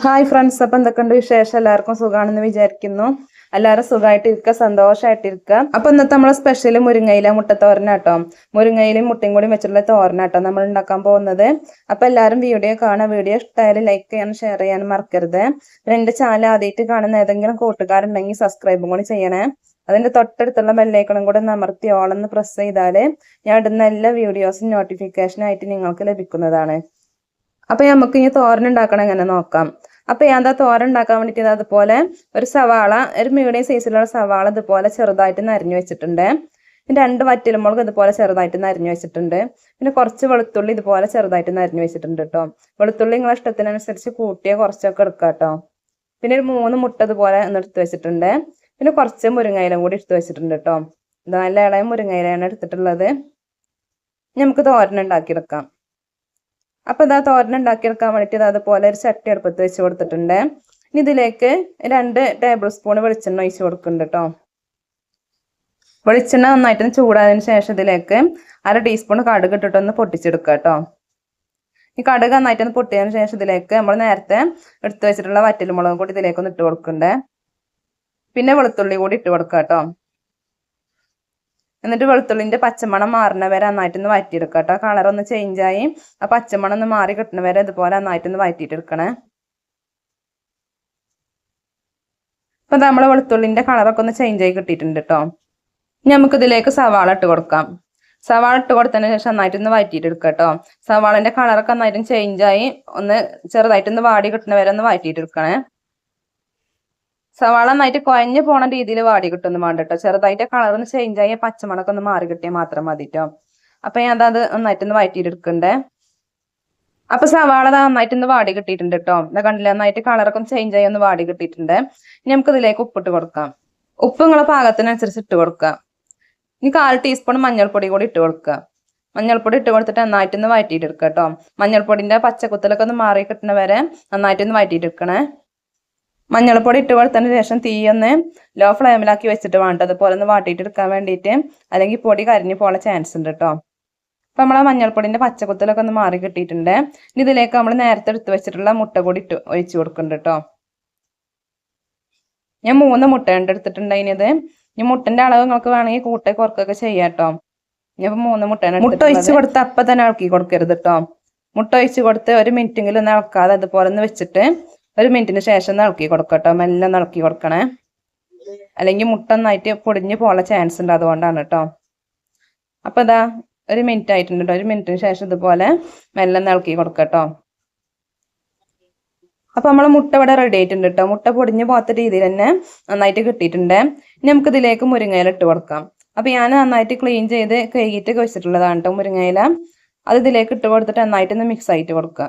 Hi friends അപ്പം എന്തൊക്കെയുണ്ട് വിശേഷം? എല്ലാവർക്കും സുഖമാണെന്ന് വിചാരിക്കുന്നു. എല്ലാവരും സുഖമായിട്ടിരിക്കുക സന്തോഷമായിട്ടിരിക്കുക അപ്പൊ ഇന്നത്തെ നമ്മളെ സ്പെഷ്യൽ മുരിങ്ങയില മുട്ടത്തോരനാട്ടോ. മുരിങ്ങയിലും മുട്ടയും കൂടി വെച്ചിട്ടുള്ള തോരനാട്ടോ നമ്മൾ ഉണ്ടാക്കാൻ പോകുന്നത്. അപ്പൊ എല്ലാവരും വീഡിയോ കാണാം വീഡിയോ ഇഷ്ടമായാലും ലൈക്ക് ചെയ്യാനും ഷെയർ ചെയ്യാനും മറക്കരുത്. രണ്ട് ചാനൽ ആദ്യമായിട്ട് കാണുന്ന ഏതെങ്കിലും കൂട്ടുകാരുണ്ടെങ്കിൽ സബ്സ്ക്രൈബും കൂടി ചെയ്യണേ. അതിന്റെ തൊട്ടടുത്തുള്ള ബെല്ലൈക്കണും കൂടെ നമർത്തി ഓളെന്ന് പ്രസ് ചെയ്താൽ ഞാൻ ഇടുന്ന എല്ലാ വീഡിയോസും നോട്ടിഫിക്കേഷൻ ആയിട്ട് നിങ്ങൾക്ക് ലഭിക്കുന്നതാണ്. അപ്പൊ നമുക്ക് ഇനി തോരൻ ഉണ്ടാക്കണം എങ്ങനെ നോക്കാം. അപ്പൊ ഞാൻ എന്താ തോരൻ ഉണ്ടാക്കാൻ വേണ്ടിട്ട് അതുപോലെ ഒരു സവാള ഒരു മീഡിയം സൈസിലുള്ള സവാള ഇതുപോലെ ചെറുതായിട്ട് നരിഞ്ഞു വെച്ചിട്ടുണ്ട്. രണ്ട് വറ്റലുമുളക് ഇതുപോലെ ചെറുതായിട്ട് നരിഞ്ഞു വെച്ചിട്ടുണ്ട്. പിന്നെ കുറച്ച് വെളുത്തുള്ളി ഇതുപോലെ ചെറുതായിട്ട് നരിഞ്ഞു വെച്ചിട്ടുണ്ട് കേട്ടോ. വെളുത്തുള്ളി നിങ്ങളെ ഇഷ്ടത്തിനനുസരിച്ച് കൂട്ടിയ കുറച്ചൊക്കെ എടുക്കുക കേട്ടോ. പിന്നെ ഒരു മൂന്ന് മുട്ട ഇതുപോലെ ഒന്ന് എടുത്ത് വെച്ചിട്ടുണ്ട്. പിന്നെ കുറച്ച് മുരിങ്ങയിലും കൂടി എടുത്ത് വെച്ചിട്ടുണ്ട് കേട്ടോ. നല്ല ഇളയ മുരിങ്ങയിലാണ് എടുത്തിട്ടുള്ളത്. നമുക്ക് തോരൻ ഉണ്ടാക്കിയെടുക്കാം. അപ്പൊ ഇതാ തോരൻ ഉണ്ടാക്കിയെടുക്കാൻ വേണ്ടിയിട്ട് അതുപോലെ ഒരു ചട്ടി അടുപ്പത്ത് വെച്ച് കൊടുത്തിട്ടുണ്ട്. ഇനി ഇതിലേക്ക് രണ്ട് ടേബിൾ സ്പൂൺ വെളിച്ചെണ്ണ ഒഴിച്ച് കൊടുക്കുന്നുണ്ട് കേട്ടോ വെളിച്ചെണ്ണ നന്നായിട്ട് ചൂടായതിന് ശേഷം ഇതിലേക്ക് അര ടീസ്പൂൺ കടുക് ഇട്ടിട്ടൊന്ന് പൊട്ടിച്ചെടുക്കുക കേട്ടോ ഈ കടുക് നന്നായിട്ടൊന്ന് പൊട്ടിയതിന് ശേഷം ഇതിലേക്ക് നമ്മൾ നേരത്തെ എടുത്തു വെച്ചിട്ടുള്ള വറ്റൽ മുളകും കൂടി ഇതിലേക്ക് ഒന്ന് ഇട്ട് കൊടുക്കണ്ടേ പിന്നെ വെളുത്തുള്ളി കൂടി ഇട്ട് കൊടുക്കുക കേട്ടോ എന്നിട്ട് വെളുത്തുള്ളിന്റെ പച്ചമണം മാറുന്ന വരെ നന്നായിട്ടൊന്ന് വഴറ്റിയെടുക്കുക കേട്ടോ. കളർ ഒന്ന് ചേഞ്ച് ആയി. ആ പച്ചമണം ഒന്ന് മാറി കിട്ടണ വരെ ഇതുപോലെ നന്നായിട്ടൊന്ന് വഴറ്റിയിട്ടെടുക്കണേ ഇപ്പൊ നമ്മൾ വെളുത്തുള്ളിന്റെ കളറൊക്കെ ഒന്ന് ചേഞ്ച് ആയി കിട്ടിയിട്ടുണ്ട് കേട്ടോ. നമുക്ക് ഇതിലേക്ക് സവാള ഇട്ട് കൊടുക്കാം. സവാള ഇട്ട് കൊടുത്തതിന് ശേഷം നന്നായിട്ടൊന്ന് വഴറ്റിയിട്ട് എടുക്കുക കേട്ടോ. സവാളിന്റെ കളറൊക്കെ നന്നായിട്ടും ചേഞ്ച് ആയി. ഒന്ന് ചെറുതായിട്ടൊന്ന് വാടി കിട്ടുന്ന വരെ ഒന്ന് വഴറ്റിയിട്ട് എടുക്കണേ സവാള നന്നായിട്ട് കുഴഞ്ഞു പോണ രീതിയിൽ വാടി കിട്ടുന്നു വേണ്ട കേട്ടോ ചെറുതായിട്ട് കളർ ഒന്ന് ചേഞ്ച് ആയി പച്ചമുളക് ഒന്ന് മാറി കിട്ടിയാൽ മാത്രം മതി കേട്ടോ അപ്പൊ ഞാൻ അത് നന്നായിട്ടൊന്ന് വഴറ്റിയിട്ടെടുക്കണ്ടേ അപ്പൊ സവാള നന്നായിട്ടൊന്ന് വാടി കിട്ടിയിട്ടുണ്ട് കേട്ടോ എന്താ കണ്ടില്ല നന്നായിട്ട് കളറൊക്കെ ഒന്ന് ചേഞ്ച് ആയി ഒന്ന് വാടി കിട്ടിയിട്ടുണ്ട്. ഇനി നമുക്ക് ഇതിലേക്ക് ഉപ്പിട്ട് കൊടുക്കാം. ഉപ്പ് നിങ്ങളെ പാകത്തിനനുസരിച്ച് ഇട്ട് കൊടുക്കാം ഇനി കാൽ ടീസ്പൂൺ മഞ്ഞൾപ്പൊടി കൂടി ഇട്ട് കൊടുക്കുക. മഞ്ഞൾപ്പൊടി ഇട്ട് കൊടുത്തിട്ട് നന്നായിട്ടൊന്ന് വഴറ്റിയിട്ടെടുക്കുക കേട്ടോ മഞ്ഞൾപ്പൊടിന്റെ പച്ചക്കുത്തലൊക്കെ ഒന്ന് മാറി കിട്ടണ വരെ നന്നായിട്ടൊന്ന് വഴറ്റിയിട്ടെടുക്കണേ മഞ്ഞൾപ്പൊടി ഇട്ട് കൊടുത്തതിന് ശേഷം തീ ഒന്ന് ലോ ഫ്ലെയിമിലാക്കി വെച്ചിട്ട് വേണ്ട അതുപോലെ ഒന്ന് വാട്ടിയിട്ട് എടുക്കാൻ വേണ്ടിയിട്ട് അല്ലെങ്കിൽ പൊടി കരിഞ്ഞു പോകാൻ ചാൻസ് ഉണ്ട് കേട്ടോ അപ്പം നമ്മൾ ആ മഞ്ഞൾപ്പൊടിന്റെ പച്ചക്കുത്തലൊക്കെ ഒന്ന് മാറി കിട്ടിയിട്ടുണ്ട്. ഇനി ഇതിലേക്ക് നമ്മൾ നേരത്തെ എടുത്ത് വെച്ചിട്ടുള്ള മുട്ട കൂടി ഇട്ട് ഒഴിച്ചു കൊടുക്കുന്നുണ്ട് കേട്ടോ ഞാൻ മൂന്ന് മുട്ട ഉണ്ട് എടുത്തിട്ടുണ്ട് അതിനത് ഇനി മുട്ടന്റെ അളവ് നിങ്ങൾക്ക് വേണമെങ്കിൽ കൂട്ടേ കുറക്കൊക്കെ ചെയ്യാം കേട്ടോ ഞാൻ മൂന്ന് മുട്ടയാണ് മുട്ട ഒഴിച്ച് കൊടുത്ത് അപ്പം തന്നെ ഇളക്കി കൊടുക്കരുത് കേട്ടോ മുട്ട ഒഴിച്ച് കൊടുത്ത് ഒരു മിനിറ്റെങ്കിലും ഒന്ന് ഇളക്കാതെ അതുപോലെ ഒന്ന് വെച്ചിട്ട് ഒരു മിനിറ്റിന് ശേഷം ഇളക്കി കൊടുക്കട്ടോ മെല്ലെ ഇളക്കി കൊടുക്കണേ. അല്ലെങ്കിൽ മുട്ട നന്നായിട്ട് പൊടിഞ്ഞു പോകാനുള്ള ചാൻസ് ഉണ്ട് അതുകൊണ്ടാണ് കേട്ടോ അപ്പൊ ഇതാ ഒരു മിനിറ്റ് ആയിട്ടുണ്ട് കേട്ടോ ഒരു മിനിറ്റിന് ശേഷം ഇതുപോലെ മെല്ലെ ഇളക്കി കൊടുക്കട്ടോ അപ്പൊ നമ്മൾ മുട്ട ഇവിടെ റെഡി ആയിട്ടുണ്ട് കേട്ടോ മുട്ട പൊടിഞ്ഞു പോകാത്ത രീതിയിൽ തന്നെ നന്നായിട്ട് കിട്ടിയിട്ടുണ്ട്. ഇനി നമുക്ക് ഇതിലേക്ക് മുരിങ്ങയില ഇട്ട് കൊടുക്കാം. അപ്പൊ ഞാൻ നന്നായിട്ട് ക്ലീൻ ചെയ്ത് കഴുകിയിട്ട് വെച്ചിട്ടുള്ളതാണ് കേട്ടോ മുരിങ്ങയില. അത് ഇതിലേക്ക് ഇട്ട് കൊടുത്തിട്ട് നന്നായിട്ട് ഒന്ന് മിക്സ് ആയിട്ട് കൊടുക്കുക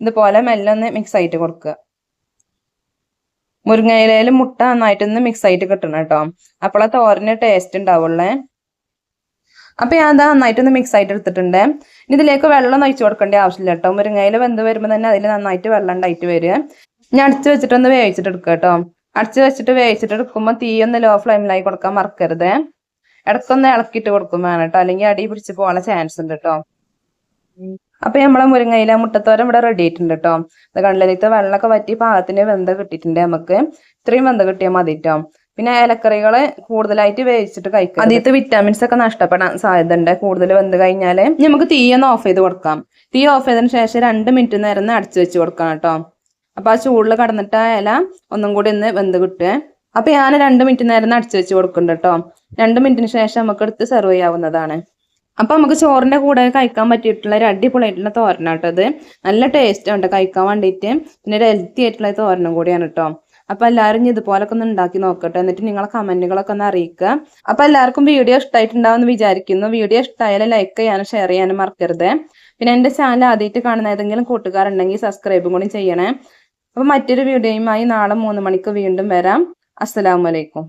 ഇതുപോലെ മെല്ലെ ഒന്ന് മിക്സ് ആയിട്ട് കൊടുക്കുക. മുരിങ്ങയിലയിൽ മുട്ട നന്നായിട്ടൊന്ന് മിക്സ് ആയിട്ട് കിട്ടണം കേട്ടോ. അപ്പോൾ ആ തോരന് ടേസ്റ്റ് ഉണ്ടാവുള്ളേ. അപ്പൊ ഞാൻ അത് നന്നായിട്ടൊന്ന് മിക്സ് ആയിട്ട് എടുത്തിട്ടുണ്ട്. ഇതിലേക്ക് വെള്ളം ഒഴിച്ചു കൊടുക്കേണ്ട ആവശ്യമില്ല കേട്ടോ. മുരിങ്ങയില വെന്ത് വരുമ്പോൾ തന്നെ അതിൽ നന്നായിട്ട് വെള്ളം ഉണ്ടായിട്ട് വരിക. ഞാൻ അടിച്ച് വെച്ചിട്ടൊന്ന് വേവിച്ചിട്ട് എടുക്കുക കേട്ടോ. അടിച്ച് വെച്ചിട്ട് വേവിച്ചിട്ട് എടുക്കുമ്പോൾ തീ ഒന്ന് ലോ ഫ്ലെയിമിലായി കൊടുക്കാൻ മറക്കരുത്. ഇടക്കൊന്ന് ഇളക്കിയിട്ട് കൊടുക്കും വേണം കേട്ടോ. അല്ലെങ്കിൽ അടി പിടിച്ച് പോകാനുള്ള ചാൻസ് ഉണ്ട് കേട്ടോ. അപ്പൊ നമ്മളെ മുരിങ്ങയില മുട്ടത്തോരം ഇവിടെ റെഡി ആയിട്ടുണ്ട് കേട്ടോ അത് കണ്ടിലത്തെ വെള്ളമൊക്കെ വറ്റി പാകത്തിന് വെന്ത കിട്ടിയിട്ടുണ്ട് നമുക്ക്. ഇത്രയും വെന്ത കിട്ടിയാൽ മതി കേട്ടോ പിന്നെ ഇലക്കറികൾ കൂടുതലായിട്ട് വേവിച്ചിട്ട് കഴിക്കാം അതിൽ വിറ്റാമിൻസ് ഒക്കെ നഷ്ടപ്പെടാൻ സാധ്യത ഉണ്ട് കൂടുതൽ വെന്ത് കഴിഞ്ഞാൽ നമുക്ക് തീയൊന്ന് ഓഫ് ചെയ്ത് കൊടുക്കാം. തീ ഓഫ് ചെയ്തതിന് ശേഷം രണ്ട് മിനിറ്റ് നേരം അടച്ചു വെച്ച് കൊടുക്കാം കേട്ടോ അപ്പൊ ആ ചൂടിൽ കടന്നിട്ട് ആ ഇല ഒന്നും കൂടി ഒന്ന് വെന്ത് കിട്ടുക. അപ്പൊ ഞാൻ രണ്ട് മിനിറ്റ് നേരം അടച്ചു വെച്ച് കൊടുക്കുന്നുണ്ട് കേട്ടോ രണ്ട് മിനിറ്റിന് ശേഷം നമുക്ക് എടുത്ത് സെർവ് ചെയ്യാവുന്നതാണ്. അപ്പൊ നമുക്ക് ചോറിന്റെ കൂടെ കഴിക്കാൻ പറ്റിയിട്ടുള്ള ഒരു അടിപൊളിയായിട്ടുള്ള തോരനാട്ടത് നല്ല ടേസ്റ്റ് ഉണ്ട് കഴിക്കാൻ വേണ്ടിയിട്ട് പിന്നെ ഒരു ഹെൽത്തി ആയിട്ടുള്ള തോരനും കൂടിയാണ് കേട്ടോ അപ്പോൾ എല്ലാവരും ഇതുപോലൊക്കെ ഒന്ന് ഉണ്ടാക്കി നോക്കട്ടെ. എന്നിട്ട് നിങ്ങളെ കമന്റുകളൊക്കെ ഒന്ന് അറിയിക്കുക. അപ്പോൾ എല്ലാവർക്കും വീഡിയോ ഇഷ്ടമായിട്ടുണ്ടാവുമെന്ന് വിചാരിക്കുന്നു. വീഡിയോ ഇഷ്ടമായാലും ലൈക്ക് ചെയ്യാനും ഷെയർ ചെയ്യാനും മറക്കരുത്. പിന്നെ എന്റെ ചാനൽ ആദ്യമായിട്ട് കാണുന്ന ഏതെങ്കിലും കൂട്ടുകാരുണ്ടെങ്കിൽ സബ്സ്ക്രൈബും കൂടി ചെയ്യണേ. അപ്പോൾ മറ്റൊരു വീഡിയോയുമായി നാളെ മൂന്ന് മണിക്ക് വീണ്ടും വരാം. അസ്സലാമലൈക്കും